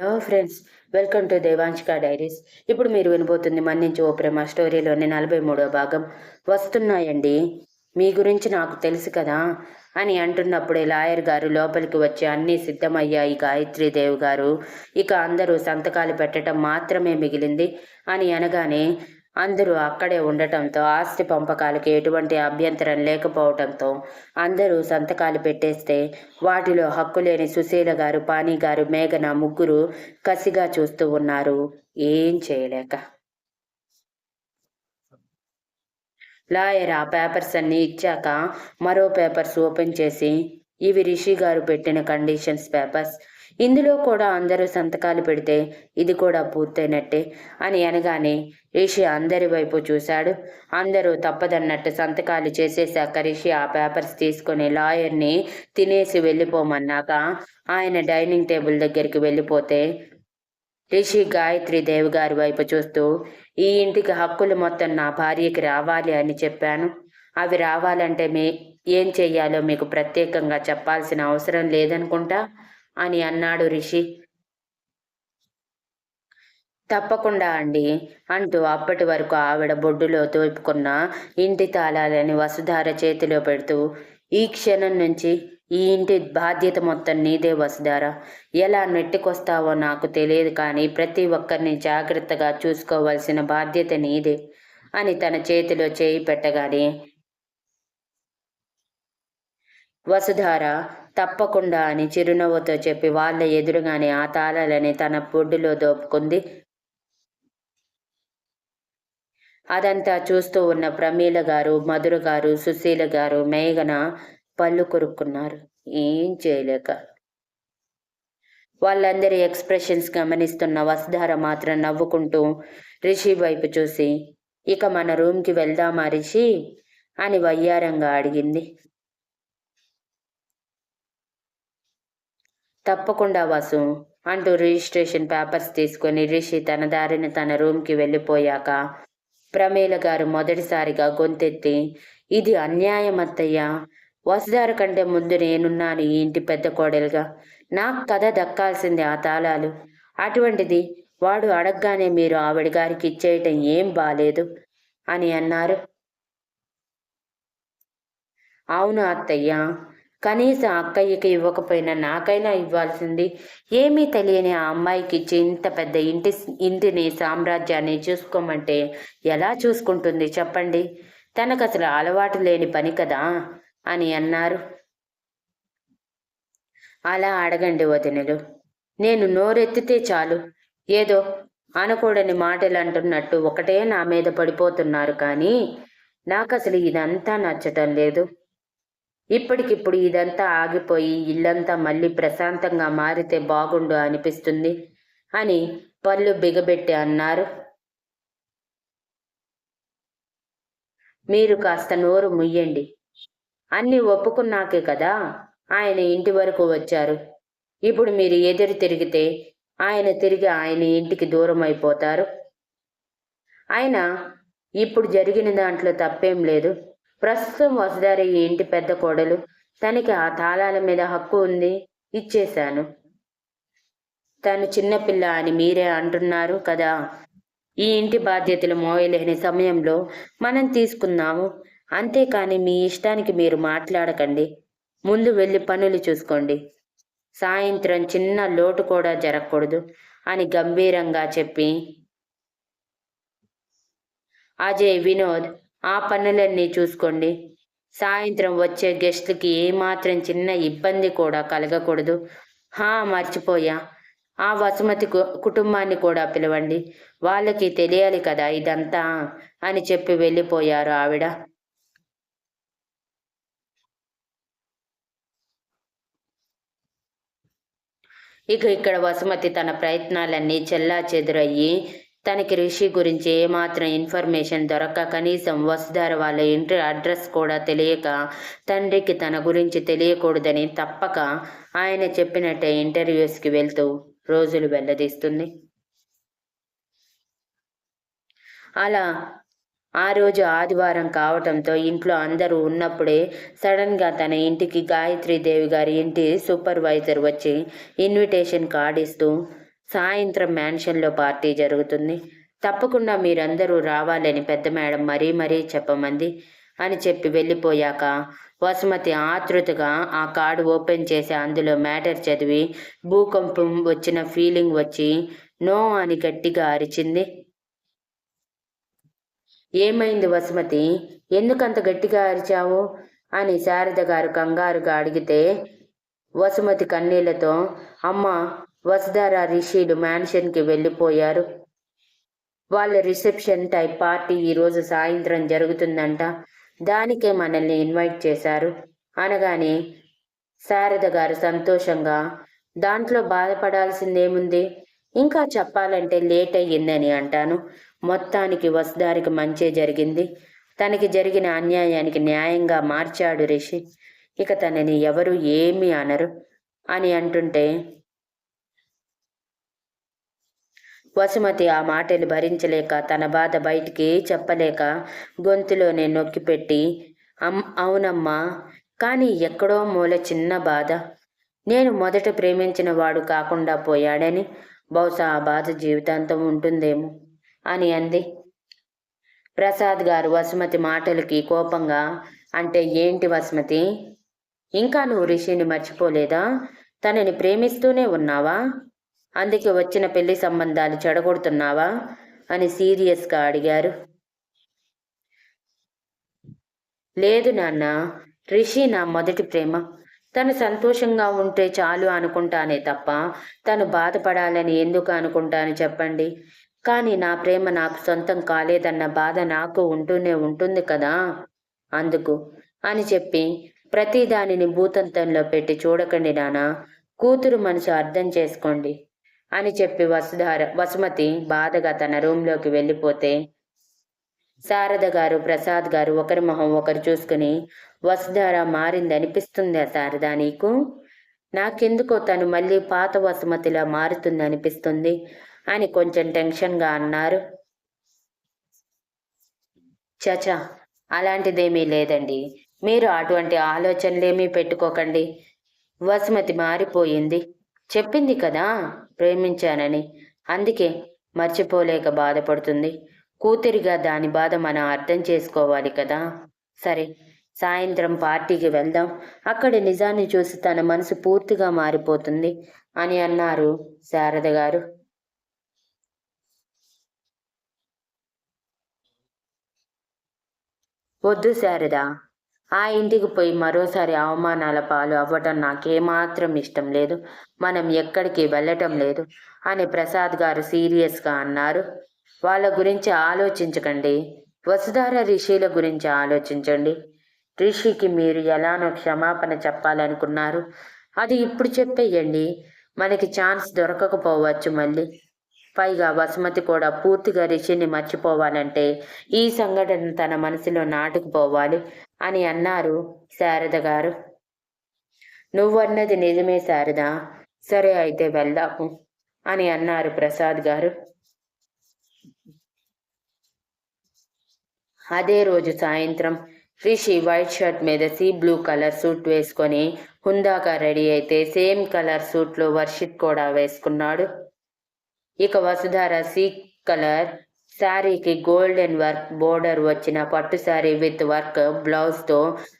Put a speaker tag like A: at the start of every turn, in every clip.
A: Hello friends welcome to Devanshika diaries ఇప్పుడు మీరు వినబోతుంది మన్నించి ఓ ప్రేమ స్టోరీలోని నలభై మూడో భాగం. వస్తున్నాయండి. మీ గురించి నాకు తెలుసు కదా అని అంటున్నప్పుడే లాయర్ గారు లోపలికి వచ్చి అన్నీ సిద్ధమయ్యాయి. గాయత్రీదేవి గారు ఇక అందరూ సంతకాలు పెట్టడం మాత్రమే మిగిలింది అని అనగానే అందరూ అక్కడే ఉండటంతో ఆస్తి పంపకాలకు ఎటువంటి అభ్యంతరం లేకపోవడంతో అందరూ సంతకాలు పెట్టేస్తే వాటిలో హక్కు లేని సుశీల గారు పానీ గారు మేఘన ముగ్గురు కసిగా చూస్తూ ఉన్నారు. ఏం చేయలేక. లాయర్ ఆ పేపర్స్ అన్ని ఇచ్చాక మరో పేపర్స్ ఓపెన్ చేసి ఇవి రిషి గారు పెట్టిన కండిషన్స్ పేపర్స్ ఇందులో కూడా అందరూ సంతకాలు పెడితే ఇది కూడా పూర్తయినట్టే అని అనగానే రిషి అందరి వైపు చూశాడు. అందరూ తప్పదన్నట్టు సంతకాలు చేసేశాక రిషి ఆ పేపర్స్ తీసుకుని లాయర్ని తినేసి వెళ్ళిపోమన్నాక ఆయన డైనింగ్ టేబుల్ దగ్గరికి వెళ్ళిపోతే రిషి గాయత్రి దేవ్ గారి వైపు చూస్తూ ఈ ఇంటికి హక్కులు మొత్తం నా భార్యకి రావాలి అని చెప్పాను. అవి రావాలంటే మీ ఏం చెయ్యాలో మీకు ప్రత్యేకంగా చెప్పాల్సిన అవసరం లేదనుకుంటా? అని అన్నాడు రిషి. తప్పకుండా అండి అంటూ అప్పటి వరకు ఆవిడ బొడ్డులో తోపుకున్న ఇంటి తాళాలని వసుధార చేతిలో పెడుతూ ఈ క్షణం నుంచి ఈ ఇంటి బాధ్యత మొత్తం నీదే వసుధార. ఎలా నెట్టుకొస్తావో నాకు తెలియదు కానీ ప్రతి ఒక్కరిని జాగ్రత్తగా చూసుకోవాల్సిన బాధ్యత నీదే అని తన చేతిలో చేయి పెట్టగానే వసుధార తప్పకుండా అని చిరునవ్వుతో చెప్పి వాళ్ళ ఎదురుగానే ఆ తాళాలని తన పొడ్డులో దోపుకుంది. అదంతా చూస్తూ ఉన్న ప్రమీల గారు మధుర గారు సుశీల గారు మేఘన పళ్ళు కొరుక్కున్నారు. ఏం చేయలేక. వాళ్ళందరి ఎక్స్ప్రెషన్స్ గమనిస్తున్న వసుధార మాత్రం నవ్వుకుంటూ రిషి వైపు చూసి ఇక మన రూమ్కి వెళ్దామా రిషి? అని వయ్యారంగా అడిగింది. తప్పకుండా వాసు అంటూ రిజిస్ట్రేషన్ పేపర్స్ తీసుకొని రిషి తన దారిని తన రూమ్కి వెళ్ళిపోయాక ప్రమేల గారు మొదటిసారిగా గొంతెత్తి ఇది అన్యాయం అత్తయ్య వసుదారు కంటే ముందు నేనున్నాను ఈ ఇంటి పెద్ద కోడలుగా. నాకు కథ దక్కాల్సింది ఆ తాళాలు. అటువంటిది వాడు అడగగానే మీరు ఆవిడ గారికి ఇచ్చేయటం ఏం బాలేదు అని అన్నారు. అవును అత్తయ్య. కనీసం అక్కయ్యకి ఇవ్వకపోయినా నాకైనా ఇవ్వాల్సింది. ఏమీ తెలియని ఆ అమ్మాయికి ఇచ్చి ఇంత పెద్ద ఇంటి ఇంటిని సామ్రాజ్యాన్ని చూసుకోమంటే ఎలా చూసుకుంటుంది చెప్పండి? తనకు అసలు అలవాటు లేని పని కదా అని అన్నారు. అలా అడగండి వదినలు. నేను నోరెత్తితే చాలు. ఏదో అనకూడని మాటలు అంటున్నట్టు ఒకటే నా మీద పడిపోతున్నారు కానీ నాకు అసలు ఇదంతా నచ్చటం లేదు. ఇప్పటికిప్పుడు ఇదంతా ఆగిపోయి ఇల్లంతా మళ్ళీ ప్రశాంతంగా మారితే బాగుండు అనిపిస్తుంది అని పళ్ళు బిగబెట్టి అన్నారు. మీరు కాస్త నోరు ముయ్యండి. అన్ని ఒప్పుకున్నాకే కదా ఆయన ఇంటి వరకు వచ్చారు. ఇప్పుడు మీరు ఎదురు తిరిగితే ఆయన తిరిగి ఆయన ఇంటికి దూరం అయిపోతారు. ఆయన ఇప్పుడు జరిగిన దాంట్లో తప్పేం లేదు. ప్రస్తుతం వసుధారి ఈ ఇంటి పెద్ద కోడలు. తనకి ఆ తాళాల మీద హక్కు ఉంది. ఇచ్చేశాను. తను చిన్నపిల్ల అని మీరే అంటున్నారు కదా. ఈ ఇంటి బాధ్యతలు మోయలేని సమయంలో మనం తీసుకున్నాము అంతేకాని మీ ఇష్టానికి మీరు మాట్లాడకండి. ముందు వెళ్ళి పనులు చూసుకోండి. సాయంత్రం చిన్న లోటు కూడా జరగకూడదు అని గంభీరంగా చెప్పి అజయ్ వినోద్ ఆ పనులన్నీ చూసుకోండి. సాయంత్రం వచ్చే గెస్ట్లకి ఏమాత్రం చిన్న ఇబ్బంది కూడా కలగకూడదు. హా మర్చిపోయా. ఆ వసుమతి కుటుంబాన్ని కూడా పిలవండి. వాళ్ళకి తెలియాలి కదా ఇదంతా అని చెప్పి వెళ్ళిపోయారు ఆవిడ. ఇక ఇక్కడ వసుమతి తన ప్రయత్నాలన్నీ చెల్లా చెదురయ్యి తనకి రిషి గురించి ఏమాత్రం ఇన్ఫర్మేషన్ దొరక్క కనీసం వసుధార వాళ్ళ ఇంటి అడ్రస్ కూడా తెలియక తండ్రికి తన గురించి తెలియకూడదని తప్పక ఆయన చెప్పినట్టే ఇంటర్వ్యూస్కి వెళ్తూ రోజులు వెళ్ళదీస్తుంది అలా ఆ రోజు ఆదివారం కావటంతో ఇంట్లో అందరూ ఉన్నప్పుడే సడన్గా తన ఇంటికి గాయత్రీదేవి గారి ఇంటి సూపర్వైజర్ వచ్చి ఇన్విటేషన్ కార్డు ఇస్తూ సాయంత్రం మ్యాన్షన్లో పార్టీ జరుగుతుంది. తప్పకుండా మీరందరూ రావాలని పెద్ద మేడం మరీ మరీ చెప్పమంది అని చెప్పి వెళ్ళిపోయాక వసుమతి ఆతృతగా ఆ కార్డు ఓపెన్ చేసి అందులో మ్యాటర్ చదివి భూకంపం వచ్చిన ఫీలింగ్ వచ్చి నో అని గట్టిగా అరిచింది. ఏమైంది వసుమతి? ఎందుకంత గట్టిగా అరిచావు? అని శారద గారు కంగారుగా అడిగితే వసుమతి కన్నీళ్ళతో అమ్మ వసుధార రిషిలు మ్యాన్షన్కి వెళ్ళిపోయారు. వాళ్ళ రిసెప్షన్ టైప్ పార్టీ ఈరోజు సాయంత్రం జరుగుతుందంట. దానికే మనల్ని ఇన్వైట్ చేశారు. అనగానే శారద గారు సంతోషంగా దాంట్లో బాధపడాల్సిందేముంది? ఇంకా చెప్పాలంటే లేట్ అయ్యిందని అంటాను. మొత్తానికి వసుదారికి మంచే జరిగింది. తనకి జరిగిన అన్యాయానికి న్యాయంగా మార్చాడు రిషి. ఇక తనని ఎవరు ఏమీ అనరు అని అంటుంటే వసుమతి ఆ మాటలు భరించలేక తన బాధ బయటికి చెప్పలేక గొంతులోనే నొక్కిపెట్టి అమ్ అవునమ్మా కానీ ఎక్కడో మూల చిన్న బాధ. నేను మొదట ప్రేమించిన వాడు కాకుండా పోయాడని బహుశా ఆ బాధ జీవితాంతం ఉంటుందేమో అని అంది. ప్రసాద్ గారు వసుమతి మాటలకి కోపంగా అంటే ఏంటి వసుమతి? ఇంకా నువ్వు రిషిని మర్చిపోలేదా? తనని ప్రేమిస్తూనే ఉన్నావా? అందుకే వచ్చిన పెళ్ళి సంబంధాలు చెడగొడుతున్నావా? అని సీరియస్గా అడిగారు. లేదు నాన్న రిషి నా మొదటి ప్రేమ. తను సంతోషంగా ఉంటే చాలు అనుకుంటానే తప్ప తను బాధపడాలని ఎందుకు అనుకుంటాను చెప్పండి. కానీ నా ప్రేమ నాకు సొంతం కాలేదన్న బాధ నాకు ఉంటూనే ఉంటుంది కదా? అందుకు అని చెప్పి ప్రతి దానిని భూతంతంలో పెట్టి చూడకండి నానా కూతురు మనసు అర్థం చేసుకోండి. అని చెప్పి వసుధార వసుమతి బాధగా తన రూంలోకి వెళ్ళిపోతే శారద గారు ప్రసాద్ గారు ఒకరి మొహం ఒకరు చూసుకుని వసుధార మారిందనిపిస్తుందా శారద నీకు? నాకెందుకో తను మళ్ళీ పాత వసుమతిలా మారుతుందనిపిస్తుంది అని కొంచెం టెన్షన్గా అన్నారు. చచా అలాంటిదేమీ లేదండి. మీరు అటువంటి ఆలోచనలేమీ పెట్టుకోకండి. వసుమతి మారిపోయింది. చెప్పింది కదా ప్రేమించానని. అందుకే మర్చిపోలేక బాధపడుతుంది. కూతురిగా దాని బాధ మనం అర్థం చేసుకోవాలి కదా. సరే సాయంత్రం పార్టీకి వెళ్దాం. అక్కడ నిజాన్ని చూసి తన మనసు పూర్తిగా మారిపోతుంది అని అన్నారు శారద గారు. వద్దు శారదా. ఆ ఇంటికి పోయి మరోసారి అవమానాల పాలు అవ్వటం నాకేమాత్రం ఇష్టం లేదు. మనం ఎక్కడికి వెళ్ళటం లేదు అని ప్రసాద్ గారు సీరియస్గా అన్నారు. వాళ్ళ గురించి ఆలోచించకండి. వసుధార రిషిల గురించి ఆలోచించండి. రిషికి మీరు ఎలానో క్షమాపణ చెప్పాలనుకున్నారు. అది ఇప్పుడు చెప్పేయండి. మనకి ఛాన్స్ దొరకకపోవచ్చు మళ్ళీ. పైగా బసుమతి కూడా పూర్తిగా రిషిని మర్చిపోవాలంటే ఈ సంఘటన తన మనసులో నాటుకుపోవాలి అని అన్నారు శారద గారు. నువ్వన్నది నిజమే శారద. సరే అయితే వెళ్దాము అని అన్నారు ప్రసాద్ గారు. అదే రోజు సాయంత్రం రిషి వైట్ షర్ట్ మీద సీ బ్లూ కలర్ సూట్ వేసుకొని హుందాగా రెడీ అయితే సేమ్ కలర్ సూట్లో వర్షిత్ కూడా వేసుకున్నాడు. ఇక వసుధార సీ కలర్ శారీకి గోల్డెన్ వర్క్ బోర్డర్ వచ్చిన పట్టు శారీ విత్ వర్క్ బ్లౌజ్తో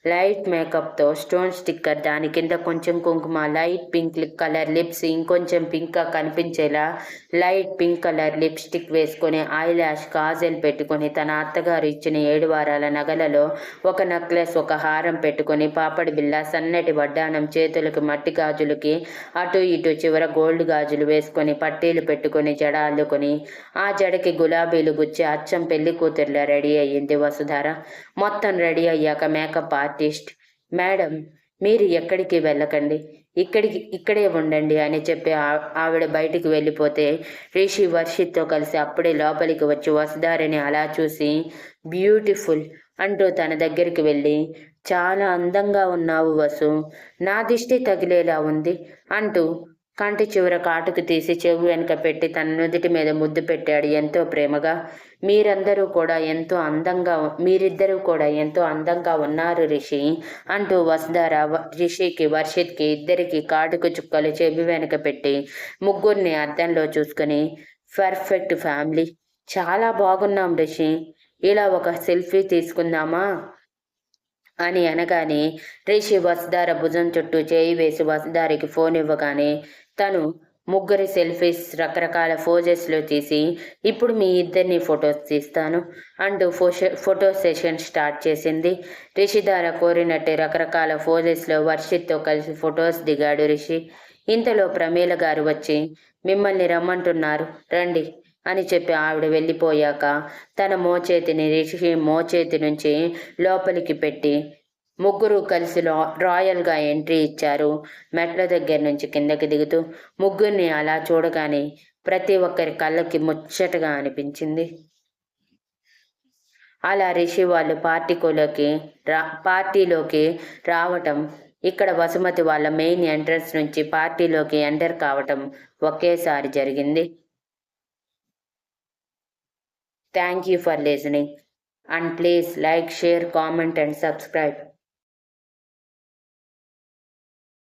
A: లైట్ మేకప్తో స్టోన్ స్టిక్కర్ దాని కింద కొంచెం కుంకుమ లైట్ పింక్ కలర్ లిప్స్ ఇంకొంచెం పింక్గా కనిపించేలా లైట్ పింక్ కలర్ లిప్స్టిక్ వేసుకొని ఐ ల్యాష్ కాజల్ పెట్టుకొని తన అత్తగారు ఇచ్చిన ఏడు వారాల నగలలో ఒక నెక్లెస్ ఒక హారం పెట్టుకొని పాపడి బిల్ల సన్నటి వడ్డానం చేతులకు మట్టి గాజులకి అటు ఇటు చివర గోల్డ్ గాజులు వేసుకొని పట్టీలు పెట్టుకొని జడ అల్లుకొని ఆ జడకి గులాబీ వెలుగుచ్చి అచ్చం పెళ్ళి కూతురులా రెడీ అయ్యింది వసుధార. మొత్తం రెడీ అయ్యాక మేకప్ ఆర్టిస్ట్ మేడం మీరు ఎక్కడికి వెళ్ళకండి? ఇక్కడికి ఇక్కడే ఉండండి అని చెప్పి ఆవిడ బయటికి వెళ్ళిపోతే రిషి వర్షిత్తో కలిసి అప్పుడే లోపలికి వచ్చి వసుధారిని అలా చూసి బ్యూటిఫుల్ అంటూ తన దగ్గరికి వెళ్ళి చాలా అందంగా ఉన్నావు వసు నా దిష్టి తగిలేలా ఉంది అంటూ కంటి చివర కాటుకు తీసి చెవు వెనుక పెట్టి తన నుదిటి మీద ముద్దు పెట్టాడు. ఎంతో ప్రేమగా. మీరందరూ కూడా ఎంతో అందంగా మీరిద్దరూ కూడా ఎంతో అందంగా ఉన్నారు రిషి అంటూ వసుధార రిషికి వర్షిత్కి ఇద్దరికి కాటుకు చుక్కలు చెవి వెనుక పెట్టి ముగ్గురిని అద్దంలో చూసుకుని పర్ఫెక్ట్ ఫ్యామిలీ. చాలా బాగున్నాం రిషి. ఇలా ఒక సెల్ఫీ తీసుకుందామా అని అనగానే రిషి వసుధార భుజం చుట్టూ చేయి వేసి వసుధారికి ఫోన్ ఇవ్వగానే తను ముగ్గురి సెల్ఫీస్ రకరకాల ఫోజెస్లో తీసి ఇప్పుడు మీ ఇద్దరిని ఫొటోస్ తీస్తాను అంటూ ఫోష ఫోటో సెషన్ స్టార్ట్ చేసింది. రిషిధార కోరినట్టే రకరకాల ఫోజెస్లో వర్షిత్తో కలిసి ఫొటోస్ దిగాడు రిషి. ఇంతలో ప్రమేల గారు వచ్చి మిమ్మల్ని రమ్మంటున్నారు రండి అని చెప్పి ఆవిడ వెళ్ళిపోయాక తన మోచేతిని రిషి మోచేతి నుంచి లోపలికి పెట్టి ముగ్గురు కలిసి రాయల్గా ఎంట్రీ ఇచ్చారు. మెట్ల దగ్గర నుంచి కిందకి దిగుతూ ముగ్గురిని అలా చూడగానే ప్రతి ఒక్కరి కళ్ళకి ముచ్చటగా అనిపించింది. అలా రిషి వాళ్ళు పార్టీలోకి రా పార్టీలోకి రావటం ఇక్కడ వసుమతి వాళ్ళ మెయిన్ ఎంట్రన్స్ నుంచి పార్టీలోకి ఎంటర్ కావటం ఒకేసారి జరిగింది. Thank you for listening and please like share comment and subscribe.